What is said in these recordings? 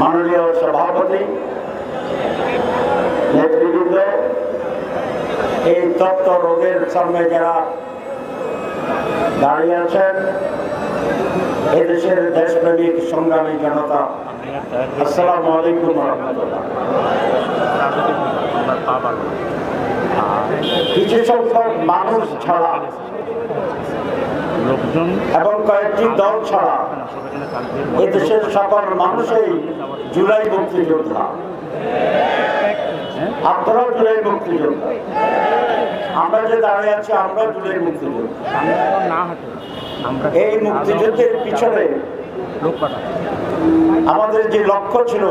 মাননীয় সভাপতি, নেতৃবৃন্দ, এই তত্ত্ব রোগের সামনে যারা দাঁড়িয়ে আছেন, এদেশের দেশপ্রেমিক সংগ্রামী জনতা, আসসালামু আলাইকুম কিছু সংখ্যক মানুষ ছাড়া লোকজন এবং কয়েকটি দল ছাড়া এদেশের সকল মানুষই জুলাই মুক্তিযোদ্ধা। আপনারাও জুলাই মুক্তিযোদ্ধা। আমরা যে দাঁড়িয়ে আছি আমরা জুলাই মুক্তিযোদ্ধা। এই মুক্তিযুদ্ধের পিছনে আমাদের যে লক্ষ্য ছিল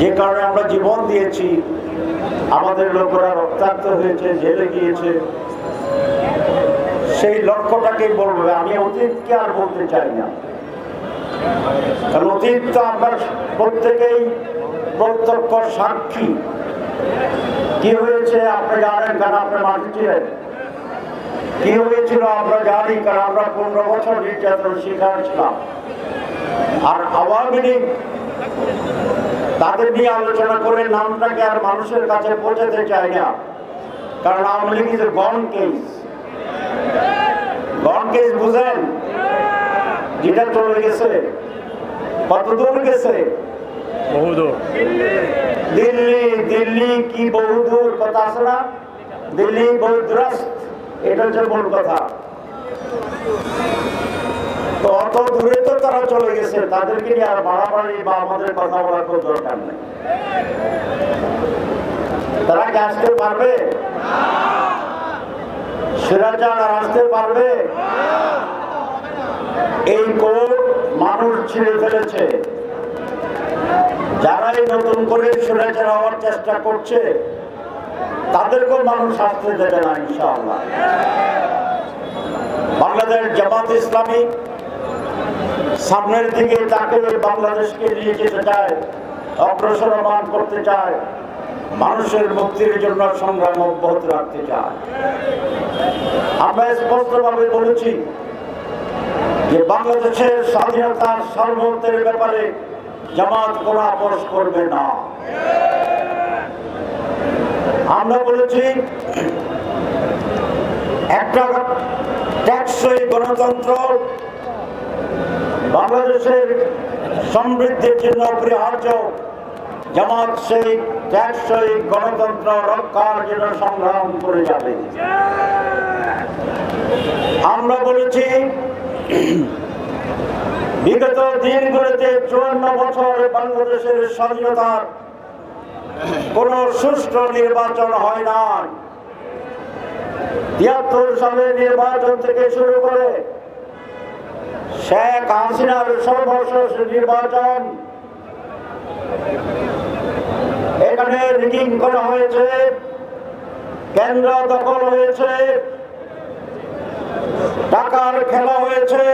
যে কারণে আমরা জীবন দিয়েছি আমাদের লোকেরা রক্তাক্ত হয়েছে জেলে গিয়েছে। সেই লক্ষ্যটাকে বলব, আমি অতীতকে আর বলতে চাই না। কারণ অতীত তো আমরা প্রত্যেকেই প্রত্যক্ষ সাক্ষী। কি হয়েছে? আপনি জানেন কারণ আপনি মাঠে ছিলেন কি হয়েছিল? আমরা জানি, কারণ আমরা পনেরো বছর নির্যাতন শিকার ছিলাম। আর আওয়ামী লীগ তাদের নিয়ে আলোচনা করে নামটাকে আর মানুষের কাছে পৌঁছাতে চায় না। কারণ Awami League is gone case gone বুঝেন। যেটা চলে গেছে। কত দূর গেছে? বহুদূর দিল্লি দিল্লি কি বহুদূর কথা আছে না? দিল্লি বহুদূরস্ত এটা হচ্ছে মূল কথা। তো অত দূরে তো তারা চলে গেছে। তাদেরকে নিয়ে আর বাড়াবাড়ি বা আমাদের কথা বলার কোনো দরকার নেই। তারা কি আসতে পারবে? সিরাজার আর আসতে পারবে? এই কোর্ট মানুষ ছিঁড়ে ফেলেছে। যারাই নতুন করে সিরাজার হওয়ার চেষ্টা করছে, তাদেরকেও মানুষ আসতে দেবে না, ইনশাআল্লাহ। বাংলাদেশ জামাত ইসলামী সামনের দিকে তাকে বাংলাদেশকে নিয়ে যেতে চায় অগ্রসরমান করতে চায়। মানুষের মুক্তির জন্য সংগ্রাম অব্যাহত রাখতে চায়। আমরা স্পষ্টভাবে বলেছি যে বাংলাদেশের স্বাধীনতার সার্বভৌমত্বের ব্যাপারে জামাত কোনো আপোষ করবে না। আমরা বলেছি একটা ট্যাক্সই গণতন্ত্র বাংলাদেশের সমৃদ্ধির জন্য অপরিহার্য জামাত সেই ট্যাক্সই গণতন্ত্র রক্ষার জন্য সংগ্রাম করে যাবে। আমরা বলেছি, বিগত দিনগুলোতে চুয়ান্ন বছর বাংলাদেশের স্বাধীনতার কোন সুষ্ঠু নির্বাচন হয় না তিয়াত্তর সালের নির্বাচন থেকে শুরু করে শেখ হাসিনার সর্বশেষ নির্বাচন এখানে রিগিং করা হয়েছে। কেন্দ্র দখল হয়েছে। টাকার খেলা হয়েছে।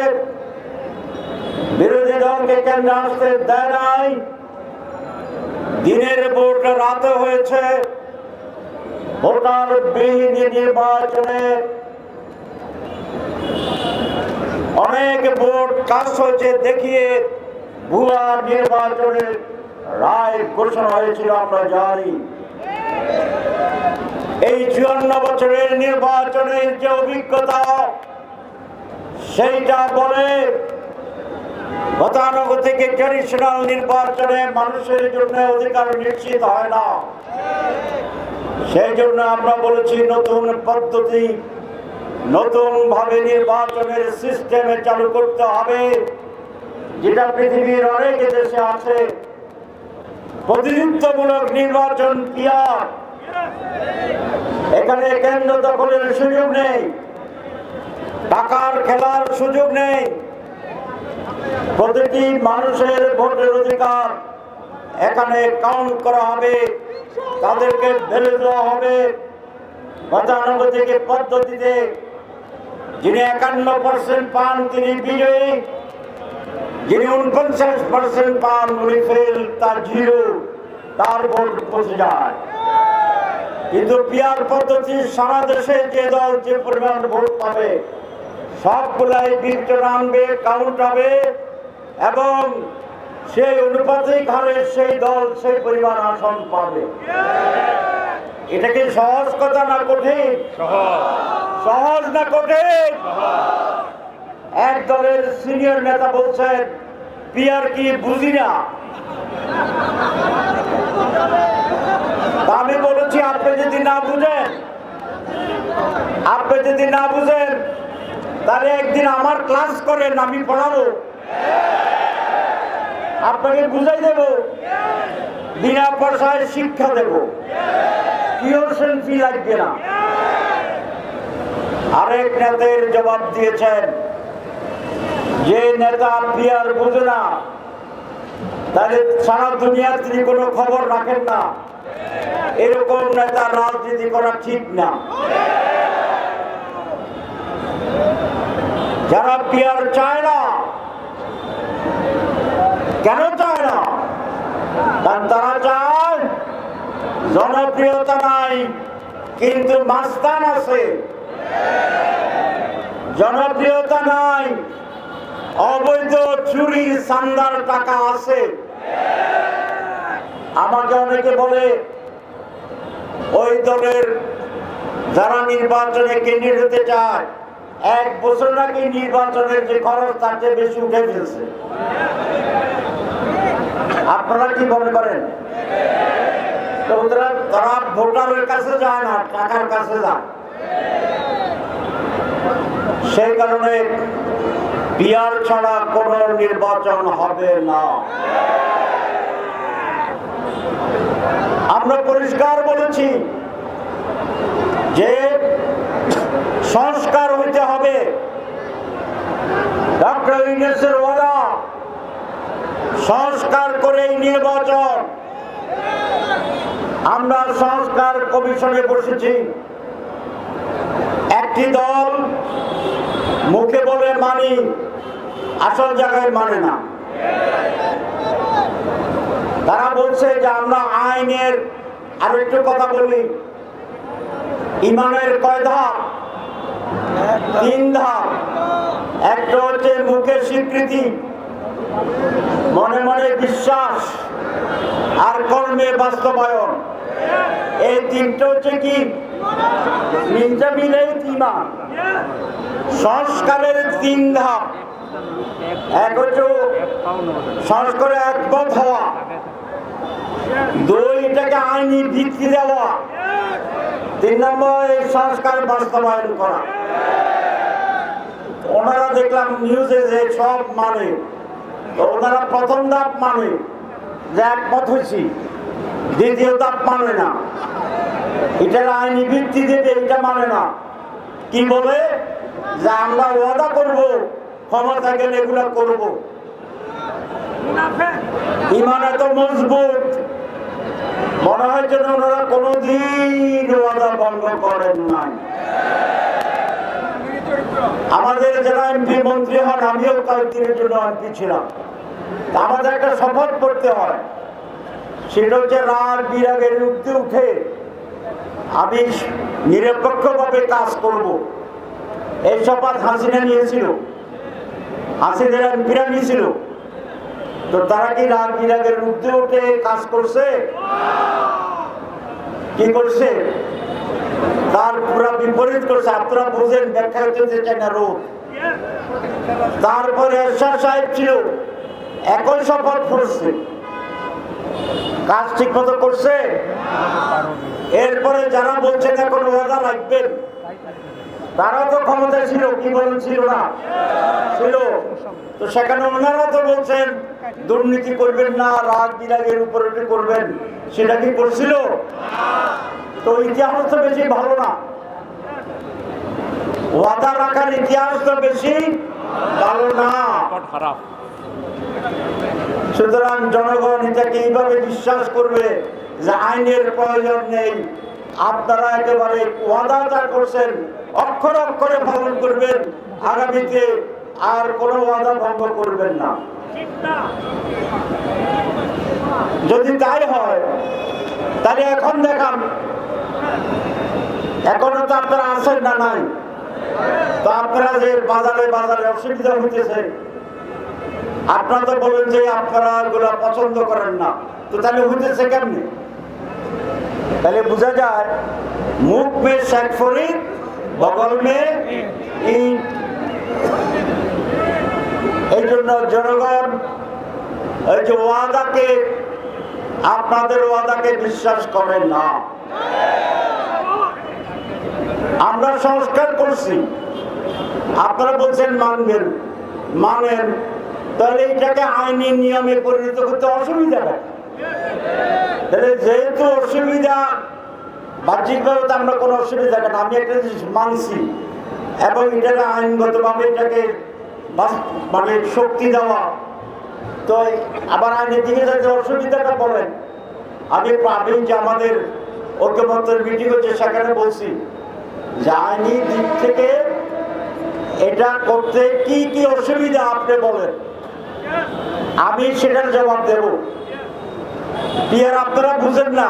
বিরোধী দলকে কেন্দ্রে আসতে দেয় নাই। দিনের ভোট রাতে হয়েছে। ভোটার বিহীন নির্বাচনে অনেক ভোট কাজ হয়েছে দেখিয়ে ভুয়া নির্বাচনের রায় ঘোষণা হয়েছিল, আমরা জানি। এই চুয়ান্ন বছরের নির্বাচনের যে অভিজ্ঞতা, সেইটা বলে গতানুগতিক ট্রেডিশনাল নির্বাচনে মানুষের জন্য অধিকার নিশ্চিত হয় না। সেই জন্য আমরা বলেছি, নতুন পদ্ধতি নতুন ভাবে নির্বাচনের সিস্টেমে চালু করতে হবে, যেটা পৃথিবীর অনেক দেশে আছে। প্রতিনিধিত্বমূলক নির্বাচন পিয়ার এখানে কেন্দ্র দখলের সুযোগ নেই। টাকার খেলার সুযোগ নেই। প্রতিটি মানুষের ভোটের অধিকার এখানে কাউন্ট করা হবে। তাদেরকে ফেলে দেওয়া হবে। গতানুগতিক পদ্ধতিতে। যিনি একান্ন পার্সেন্ট পান তিনি বিজয়ী। যিনি উনপঞ্চাশ পার্সেন্ট পান উনি ফেল তার জিরো তার ভোট পৌঁছে যায়। কিন্তু পিয়ার পদ্ধতি সারা দেশে যে দল যে পরিমাণ ভোট পাবে সবগুলাই বিবেচনা আনবে কাউন্ট হবে এবং সেই অনুপাতিক হারে সেই দল সেই পরিমাণ আসন পাবে। এটা কি সহজ কথা না কঠিন? সহজ। না কঠিন? এক দলের সিনিয়র নেতা বলছেন, পিয়ার কি বুঝি না? আমি বলেছি, আপনি যদি না বুঝেন, আপনি যদি না বুঝেন, তাহলে একদিন আমার ক্লাস করেন, আমি পড়াবো। আপনাকে বুঝাই দেব, বিনা পয়সায় শিক্ষা দেব। টিউশন ফি লাগবে না। আরেক নেতার জবাব দিয়েছেন যে নেতা পিয়ার বুঝে না তাহলে সারা দুনিয়ার তিনি কোনো খবর রাখেন না। এরকম নেতা রাজনীতি করা ঠিক না। যারা পিয়ার চায় না, কেন চায় না? কারণ তারা চায় জনপ্রিয়তা নাই, কিন্তু মাস্তান আছে। জনপ্রিয়তা নাই অবৈধ চুরি, সান্দার টাকা আছে। আমাকে অনেকে বলে, ওই দলের যারা নির্বাচনে কেন্দ্রীয় হতে চায়, এক বছর নাকি নির্বাচনের যে খরচ, তার চেয়ে বেশি উঠে ফেলছে। আপনারা কি মনে করেন? তারা ভোটারের কাছে যায় না, টাকার কাছে যায়। সেই কারণে বিয়ার ছাড়া কোন নির্বাচন হবে না। আমরা পরিষ্কার বলেছি যে সংস্কার হইতে হবে। ডক্টর সংস্কার করেই নির্বাচন। আমরা সংস্কার কমিশনে বসেছি। একটি দল মুখে মানি, আসল জায়গায় মানে না। তারা বলছে যে আমরা আইনের আরও একটু কথা বলি। ইমানের কয় ধাপ? তিন ধাপ। একটা হচ্ছে মুখের স্বীকৃতি, মনে মনে বিশ্বাস, আর কর্মে বাস্তবায়ন। এই তিনটা হচ্ছে কি? নিন্দা মিলে ইমান সংস্কারের তিন ধাপ। এক হচ্ছে সংস্কারে একমত হওয়া। দুই এটাকে আইনি ভিত্তি দেওয়া। তিন নম্বর, এই সংস্কার বাস্তবায়ন করা। ওনারা দেখলাম নিউজে যে সব মানে ওনারা প্রথম ধাপ মানে যে একমত হয়েছি, দ্বিতীয় ধাপ মানে না। এটার আইনি ভিত্তি দেবে এটা মানে না। কি বলে? যে আমরা ওয়াদা করব ক্ষমতা গেলে এগুলো করব। ইমান এত মজবুত মনে হয় যেন ওনারা কোনোদিন ওয়াদা ভঙ্গ করেন নাই। আমাদের যারা এমপি মন্ত্রী হন আমিও কয়েকদিনের জন্য এমপি ছিলাম। আমাদের একটা শপথ করতে হয়। সেটা হচ্ছে রাগ বিরাগের উঠতে উঠে আমি নিরপেক্ষভাবে কাজ করব। এই শপথ হাসিনা নিয়েছিল। হাসিনা এমপিরা নিয়েছিল তো তারা কি রাগ বিরাগের উঠতে উঠে কাজ করছে? কি করছে? তার পুরা বিপরীত করছে। আপনারা বোঝেন ব্যাখ্যা করতে চাই না রোদ। তারপরে সাহেব ছিল। একই শপথ করছে কাজ ঠিক মতো করছে? এরপরে যারা বলছেন এখন ওয়াদা রাখবেন তারা তো ক্ষমতা ছিল, কি বলেন ছিল না? ছিল। তো সেখানে ওনারা তো বলছেন, দুর্নীতি করবেন না, রাগ বিরাগের উপর করবেন, সেটা কি করছিল? তো ইতিহাস তো বেশি ভালো না। ওয়াদা রাখার ইতিহাস তো বেশি ভালো না। খারাপ। সুতরাং জনগণ এটাকে এইভাবে বিশ্বাস করবে যে আইনের প্রয়োজন নেই? আপনারা একেবারে ওয়াদা যা করছেন, অক্ষর অক্ষরে পালন করবেন, আগামীতে আর কোনো ওয়াদা ভঙ্গ করবেন না। যদি তাই হয়, তাহলে এখন দেখান, এখনও তো আপনারা আছেন না নাই? তো আপনারা যে বাজারে বাজারে অসুবিধা হইতেছে আপনারা তো বলেন যে আপনারা এগুলা পছন্দ করেন না। তো তাহলে হইতেছে কেমনি? তাহলে বোঝা যায়, মুখ মে শেখ বগল মে এই জন্য জনগণ, এই যে ওয়াদাকে, আপনাদের ওয়াদাকে বিশ্বাস করেন না। আমরা সংস্কার করছি। আপনারা বলছেন মানবেন, মানেন। তাহলে এটাকে আইনি নিয়মে পরিণত করতে অসুবিধা তাহলে যেহেতু অসুবিধা, বাহ্যিকভাবে তো আমরা কোনো অসুবিধা না আমি একটা জিনিস মানছি। এবং এটাকে আইনগতভাবে এটাকে মানে শক্তি দেওয়া। তো আবার আইনের দিকে যাতে অসুবিধাটা বলেন। আমি আমি যে আমাদের ঐক্যমত্যের মিটিং হচ্ছে সেখানে বলছি, যে আইনি দিক থেকে এটা করতে কি কি অসুবিধা আপনি বলেন? আমি সেটার জবাব দেব। বিয়ার আপনারা বুঝেন না।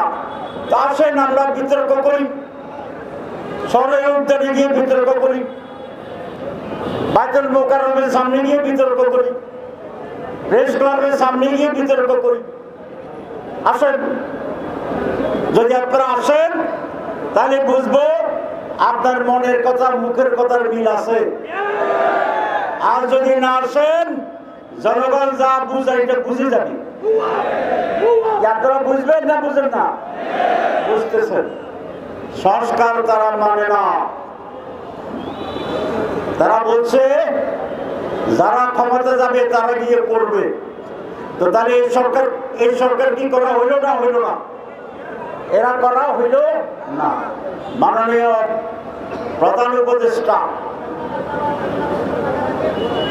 আসেন আমরা বিতর্ক করি। উদ্যানে গিয়ে বিতর্ক করি। বাইতুল সামনে গিয়ে বিতর্ক করি। প্রেস ক্লাবের সামনে গিয়ে বিতর্ক করি। আসেন। যদি আপনারা আসেন, তাহলে বুঝব আপনার মনের কথা, মুখের কথার মিল আছে। আর যদি না আসেন জনগণ যা বুঝে এটা বুঝে যাবে। আপনারা বুঝবেন না বুঝেন না? বুঝতেছেন। সংস্কার তারা মানে না। তারা বলছে যারা ক্ষমতা যাবে তারা গিয়ে করবে তো তাহলে এই সরকার এই সরকার কি করা হইল না হইল না? এরা করা হইল না। মাননীয় প্রধান উপদেষ্টা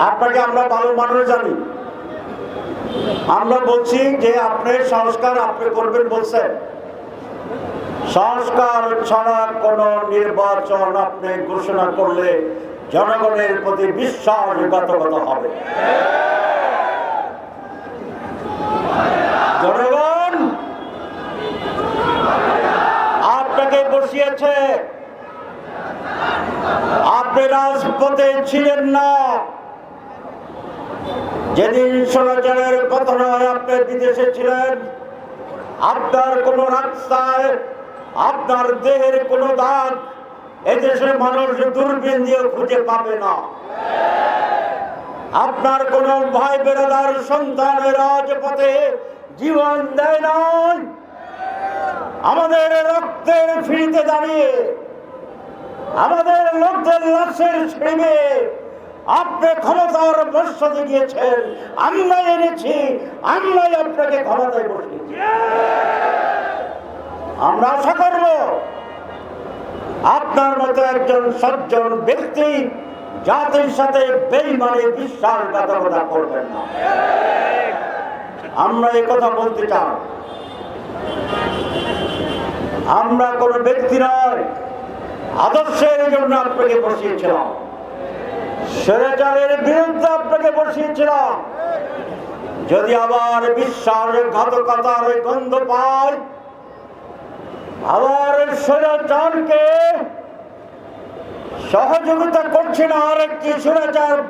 আপনাকে আমরা ভালো মানুষ জানি। আমরা বলছি যে আপনি সংস্কার আপনি করবেন বলছেন। সংস্কার ছাড়া কোন নির্বাচন আপনি ঘোষণা করলে জনগণের প্রতি বিশ্বাসঘাতকতা হবে। জনগণ, আপনাকে বসিয়েছে। আপনি রাজপথে ছিলেন না। যেদিন পতন হয় আপনি বিদেশে ছিলেন। আপনার কোন রাস্তায়, আপনার দেহের কোন দাগ এদেশের মানুষ দূরবীন দিয়ে খুঁজে পাবে না। আপনার কোন ভাই বেড়াদার সন্তানের রাজপথে জীবন দেয় নাই। আমাদের রক্তের ফিরিতে দাঁড়িয়ে, আমাদের লোকদের লাশের ছিঁড়ে আপনি ক্ষমতার বর্ষতে গিয়েছেন আমরাই এনেছি আমরাই আপনাকে ক্ষমতায় বসিয়েছি। আমরা আশা করব আপনার মতো একজন সজ্জন ব্যক্তি জাতির সাথে বেইমানে বিশ্বাসঘাতকতা করবেন না। আমরা কথা বলতে চাই। আমরা কোন ব্যক্তি নয়, আদর্শের জন্য আপনাকে বসিয়েছিলাম। স্বৈরাচারের বিরুদ্ধে আপনাকে বসিয়েছিলাম। যদি আবার বিশ্বাস বিশ্বাসঘাতকতার গন্ধ পায় আবার স্বৈরাচারকে সহযোগিতা করছেন আর একটি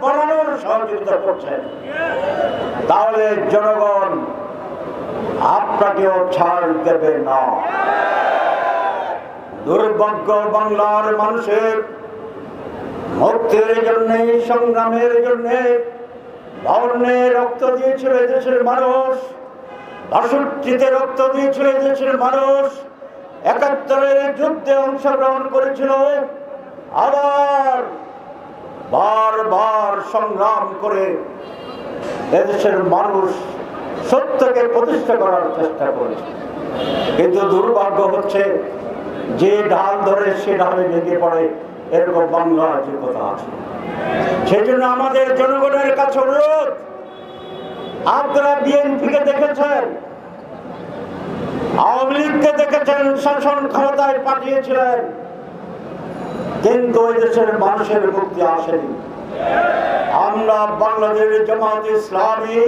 বানানোর সহযোগিতা করছেন। তাহলে জনগণ আপনাকেও ছাড় দেবে না। দুর্ভাগ্য বাংলার মানুষের মুক্তির জন্য, সংগ্রামের জন্য ভবনে রক্ত দিয়েছিল দেশের মানুষ, বাষট্টিতে রক্ত দিয়েছিল দেশের মানুষ, একাত্তরের যুদ্ধে অংশগ্রহণ করেছিল, আবার বারবার সংগ্রাম করে এদেশের মানুষ সত্যকে প্রতিষ্ঠা করার চেষ্টা করেছে। কিন্তু দুর্ভাগ্য হচ্ছে, যে ঢাল ধরে সে ঢালে ভেঙে পড়ে এরকম বাংলা যে কথা আছে। সেই জন্য আমাদের জনগণের কাছে অনুরোধ, আপনারা বিএনপিকে দেখেছেন, আওয়ামী লীগকে দেখেছেন, শাসন ক্ষমতায় পাঠিয়েছিলেন, কিন্তু ওই দেশের মানুষের মুক্তি আসেনি। আমরা বাংলাদেশ জামাত ইসলামী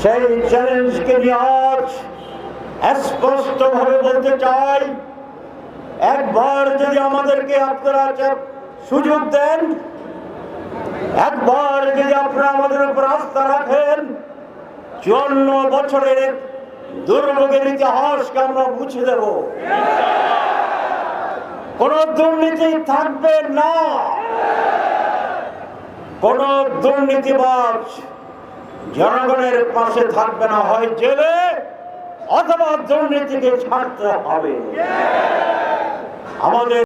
সেই চ্যালেঞ্জকে নিয়ে আজ স্পষ্ট ভাবে বলতে চাই একবার যদি আমাদেরকে আপনারা চা- সুযোগ দেন, একবার যদি আপনারা আমাদের উপর আস্থা রাখেন, চুয়ান্ন বছরের দুর্ভোগের ইতিহাসকে আমরা মুছে দেব? কোন দুর্নীতি থাকবে না। কোন দুর্নীতিবাজ জনগণের পাশে থাকবে না, হয় জেলে অথবা দুর্নীতিকে ছাড়তে হবে। আমাদের